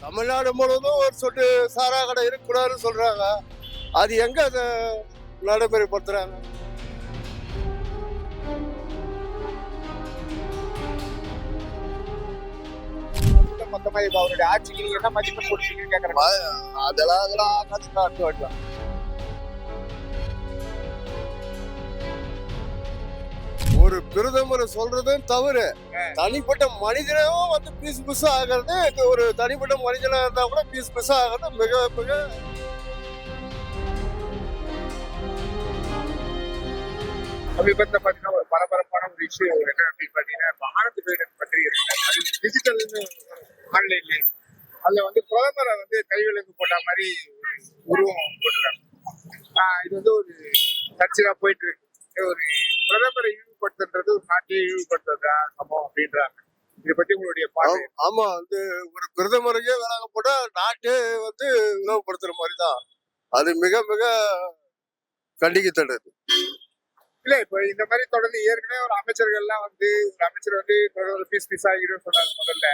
தமிழ்நாடு முழுவதும் ஒரு சொட்டு சாரா கடை இருக்கக்கூடாதுன்னு சொல்றாங்க. அது எங்க அதை நடைமுறைப்படுத்துறாங்க? மொத்தமா இப்ப அவருடைய ஆட்சிக்கு நீங்க என்ன மதிப்பெண் கொடுத்தீங்கன்னு கேக்குறேன். அதெல்லாம் அதெல்லாம் ஆகாது அடுத்து வரலாம் ஒரு பிரதமர் சொல்றதும் தவறு. தனிப்பட்ட மனிதனும் வந்து பீஸ் பிஸ் ஆகிறது ஒரு தனிப்பட்ட மனிதனா இருந்தா கூட பீஸ் பிஸ் ஆகிறது மிக மிக சமீபத்துல பாத்தீங்கன்னா ஒரு பரபரப்பான ஒரு இஷ்யூ என்ன அப்படின்னு பாத்தீங்கன்னா இப்ப ஆனந்த் விகடன் பத்திரிகை இருக்கு. அது டிஜிட்டல் ஆன்லைன்ல அதுல வந்து பிரதமரை வந்து கைவிலங்கு போட்ட மாதிரி ஒரு உருவம் போட்டுருக்காங்க. இது வந்து ஒரு சர்ச்சையா போயிட்டு இருக்கு. ஒரு பிரதமரை இழிவுபடுத்துன்றது ஒரு நாட்டையே இழிவுபடுத்துறதா சம்பவம் அப்படின்றாங்க. இதை பத்தி உங்களுடைய பார்வை ஆம்- வந்து ஒரு பிரதமருக்கே விலக போட்டா நாட்டே வந்து உணவுப்படுத்துற மாதிரி தான் அது மிக மிக கண்டிக்கத்தக்கது. இல்ல இப்ப இந்த மாதிரி தொடர்ந்து ஏற்கனவே ஒரு அமைச்சர்கள் எல்லாம் வந்து ஒரு அமைச்சர் வந்து பிரதமர் பீஸ் பீஸ் ஆகிடும் சொன்னாங்க முதல்ல.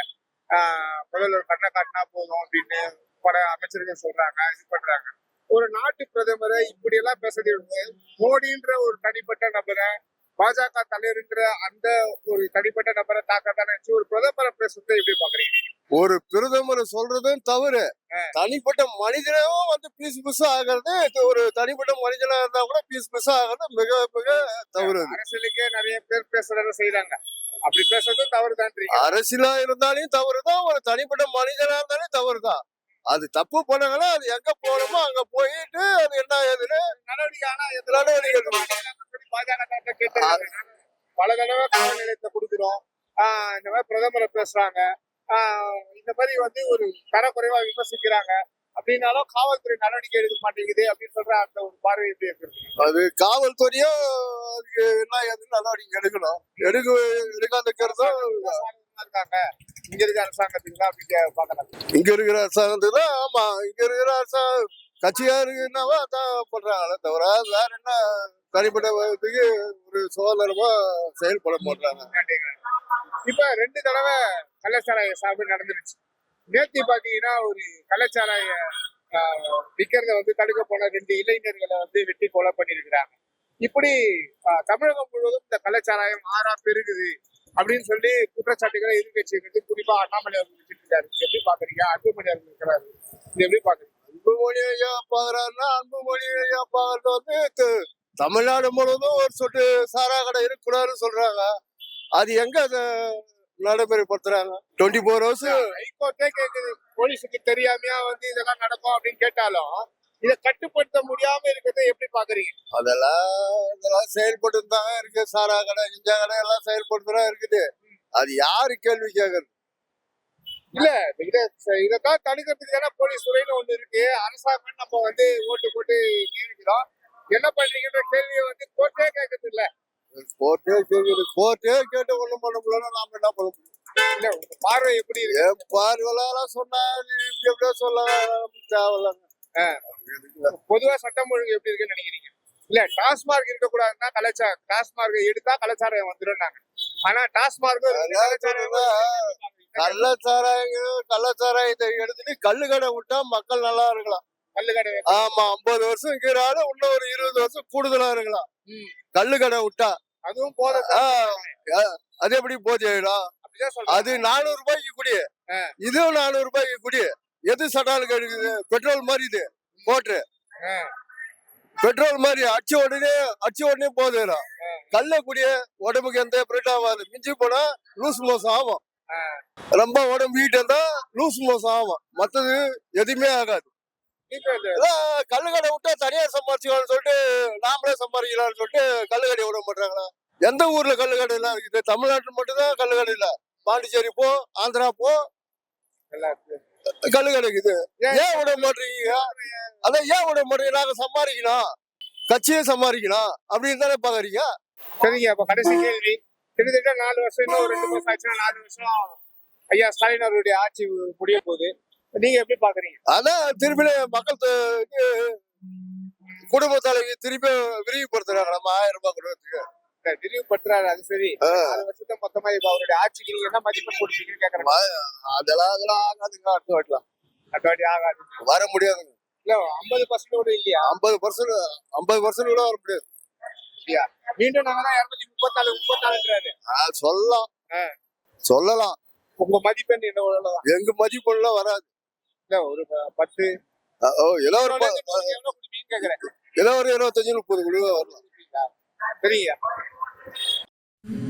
ஆஹ் முதல்ல ஒரு கண்ணை காட்டினா போதும் அப்படின்னு பல அமைச்சர்கள் சொல்றாங்க இது பண்றாங்க. ஒரு நாட்டு பிரதமரை இப்படி எல்லாம் பேசுறது விட மோடின்ற ஒரு தனிப்பட்ட நபரை பாஜக தலைவர்ன்ற அந்த ஒரு தனிப்பட்ட நபரை தாக்கத்தான வச்சு ஒரு பிரதமரை பேசுறதை எப்படி பாக்குறீங்க ஒரு பிரதமர் சொல்றதும் தவறு. தனிப்பட்ட மனிதனும் வந்து பீஸ் பிஸ் ஆகிறது ஒரு தனிப்பட்ட மனிதனா இருந்தா கூட பீஸ் பிஸ் ஆகிறது மிக மிக தவறு. அரசியலுக்கே நிறைய பேர் பேசுறத செய்யறாங்க அப்படி பேசுறது தவறுதான்றீங்க. அரசியலா இருந்தாலும் தவறுதான் ஒரு தனிப்பட்ட மனிதனா இருந்தாலும் தவறுதான். அது தப்பு பண்ணாங்கன்னா அது எங்க போகணுமோ அங்க போயிட்டு அது என்ன ஏதுன்னு நடவடிக்கை பல தடவை காவல் நிலையத்தை கொடுக்குறோம் இந்த மாதிரி பிரதமரை பேசுறாங்க. இந்த மாதிரி வந்து ஒரு தரக்குறைவா விமர்சிக்கிறாங்க. அப்படின்னாலும் காவல்துறை நடவடிக்கை எடுக்க மாட்டேங்குது அப்படின்னு சொல்ற அந்த ஒரு பார்வை எப்படி இருக்கு? அது காவல்துறையும் அதுக்கு என்ன ஏதுன்னு நடவடிக்கை எடுக்கணும். எடுக்க எடுக்காத இருக்காங்க. இங்க இருக்க அரசாங்கத்துக்கு தான் பாக்கலாம் இங்க இருக்கிற அரசாங்கத்துக்கு தான் ஆமா இங்க இருக்கிற அரசாங்கம் கட்சியா இருக்குன்னாவா அதான் பண்றாங்களே தவிர வேற என்ன தனிப்பட்ட இதுக்கு ஒரு சுதந்திரமா செயல்பட மாட்டாங்க. இப்ப ரெண்டு தடவை கள்ளச்சாராய சாப்பிடு நடந்துருச்சு. நேத்தி பாத்தீங்கன்னா ஒரு கள்ளச்சாராய ஆஹ், விக்கிறத வந்து தடுக்க போன ரெண்டு இளைஞர்களை வந்து வெட்டி கொலை பண்ணிருக்கிறாங்க இப்படி தமிழகம் முழுவதும் இந்த கள்ளச்சாராயம் ஆறா பெருகுது. அப்படின்னு சொல்லி குற்றச்சாட்டுகளை எதிர்கட்சி வந்து குறிப்பா அண்ணாமலை அவர்கள் வச்சிருக்காரு எப்படி பாக்குறீங்க? அன்புமணி அவர்கள் இருக்கிறாரு. இது எப்படி பாக்குறீங்க? அன்புமணி ஐயா பாக்குறாருன்னா அன்புமணி ஐயா பாக்குறது வந்து தமிழ்நாடு முழுவதும் ஒரு சொட்டு சாரா கடை இருக்கக்கூடாதுன்னு சொல்றாங்க. அது எங்க அதை நடைமுறைப்படுத்துறாங்க? டுவெண்ட்டி ஃபோர் ஹவர்ஸ் ஹைகோர்ட்டே கேக்குது. போலீஸுக்கு தெரியாமையா வந்து இதெல்லாம் நடக்கும் அப்படின்னு கேட்டாலும் இதை கட்டுப்படுத்த முடியாம இருக்கிறத எப்படி பாக்குறீங்க? அதெல்லாம் இதெல்லாம் செயல்பட்டு தாங்க இருக்கு. சாரா கடை இஞ்சா கடை எல்லாம் செயல்பட்டு தான் இருக்குது. அது யாரு கேள்வி கேக்குறது இல்ல இத இதைத்தான் தடுக்கிறதுக்கு தானே போலீஸ் துறைன்னு ஒண்ணு இருக்கு. அரசாங்கம் நம்ம வந்து ஓட்டு போட்டு நியமிக்கிறோம் என்ன பண்றீங்கன்ற கேள்வியை வந்து கோர்ட்டே கேட்கறது இல்ல. கோர்ட்டே கேக்குது கோர்ட்டே கேட்டு ஒண்ணும் பண்ண முடியல நாம என்ன பண்ண முடியும்? இல்ல பார்வை எப்படி இருக்கு? பார்வையெல்லாம் சொன்னா எப்படியோ சொல்ல தேவையில்லைங்க. பொதுவா சட்டம் ஒழுங்கு எப்படி இருக்குன்னு நினைக்கிறீங்க? இல்ல டாஸ்மார்க் இருக்கக்கூடாதுன்னா கலாச்சார டாஸ்மார்க் எடுத்தா கலாச்சாரம் வந்துடும் நாங்க ஆனா டாஸ்மார்க் கள்ளச்சாராயம் கள்ளச்சாராயத்தை எடுத்துட்டு கல்லு கடை விட்டா மக்கள் நல்லா இருக்கலாம். கல்லு கடை ஆமா ஐம்பது வருஷம் இருக்கிறாரு இன்னும் ஒரு இருபது வருஷம் கூடுதலா இருக்கலாம். கல்லு கடை விட்டா. அதுவும் போத அது எப்படி சொல்றேன் அது நானூறு ரூபாய்க்கு குடி. இதுவும் நானூறு ரூபாய்க்கு குடி எது சட்டாலுக்கு எடுக்குது? பெட்ரோல் மாதிரி இது. மோட்டரு பெட்ரோல் மாதிரி அடிச்ச உடனே அடிச்ச உடனே போதும் கல்ல கூடிய உடம்புக்கு எந்த பிரெட் ஆகாது. மிஞ்சி போனா லூஸ் மோசம் ஆகும். ரொம்ப உடம்பு வீட்டு இருந்தா லூஸ் மோசம் ஆகும். மத்தது எதுவுமே ஆகாது. கல்லுக்கடை விட்டா தனியார் சம்பாதிச்சுக்கலாம்னு சொல்லிட்டு நாமளே சம்பாதிக்கலாம்னு சொல்லிட்டு கல்லுக்கடை விட மாட்டாங்களா எந்த ஊர்ல கல்லுக்கடை எல்லாம் இருக்குது? தமிழ்நாட்டுல மட்டும்தான் கல்லுக்கடை இல்ல பாண்டிச்சேரி போ ஆந்திரா போ கல்லுக்கடை இருக்குது ஏன்? விட மாட்டீங்க அதான் ஏன் விட மாட்டீங்க நாங்க சம்பாதிக்கணும். கட்சியே சம்பாதிக்கணும். அப்படின்னு தானே பாக்குறீங்க சரிங்க அப்ப கடைசி கேள்வி. கிட்டத்தட்ட நாலு வருஷம் இன்னும் ரெண்டு மாசம் ஆச்சுன்னா நாலு வருஷம் ஐயா ஸ்டாலின் அவருடைய ஆட்சி முடிய போகுது. நீங்க எப்படி பாக்குறீங்க அதான் திருப்பி மக்கள் குடும்ப தலைவி திருப்பி விரிவுபடுத்துறாங்க. நம்ம ஆயிரம் ரூபாய் குடும்பத்துக்கு விரிவு பற்றாரு அது சரி. ஆ. நாலு வருஷத்தை மொத்தமா இப்ப அவருடைய ஆட்சிக்கு நீங்க என்ன மதிப்பெண் கொடுத்தீங்கன்னு கேக்குறேன் அதெல்லாம் அதெல்லாம் ஆகாதுங்க. அடுத்து வாட்டலாம். அடுத்த வாட்டி ஆகாது. வர முடியாதுங்க இல்ல ஐம்பது பர்சன்ட் கூட இல்லையா? ஐம்பது பர்சன்ட் ஐம்பது பர்சன்ட் கூட வர முடியாது. இல்லையா? மீண்டும் நாங்க தான் இருநூத்தி முப்பத்தாலு முப்பத்தாலுன்றாரு சொல்லலாம். சொல்லலாம். உங்க மதிப்பெண் என்ன? எங்க மதிப்பெல்லாம் வராது. இல்ல ஒரு பத்து. ஓ, ஏதோ ஒரு கொடுப்பீங்கன்னு ஏதோ ஒரு இருபத்தஞ்சு முப்பது கூட வரலாம். சரிங்க. Mm-hmm.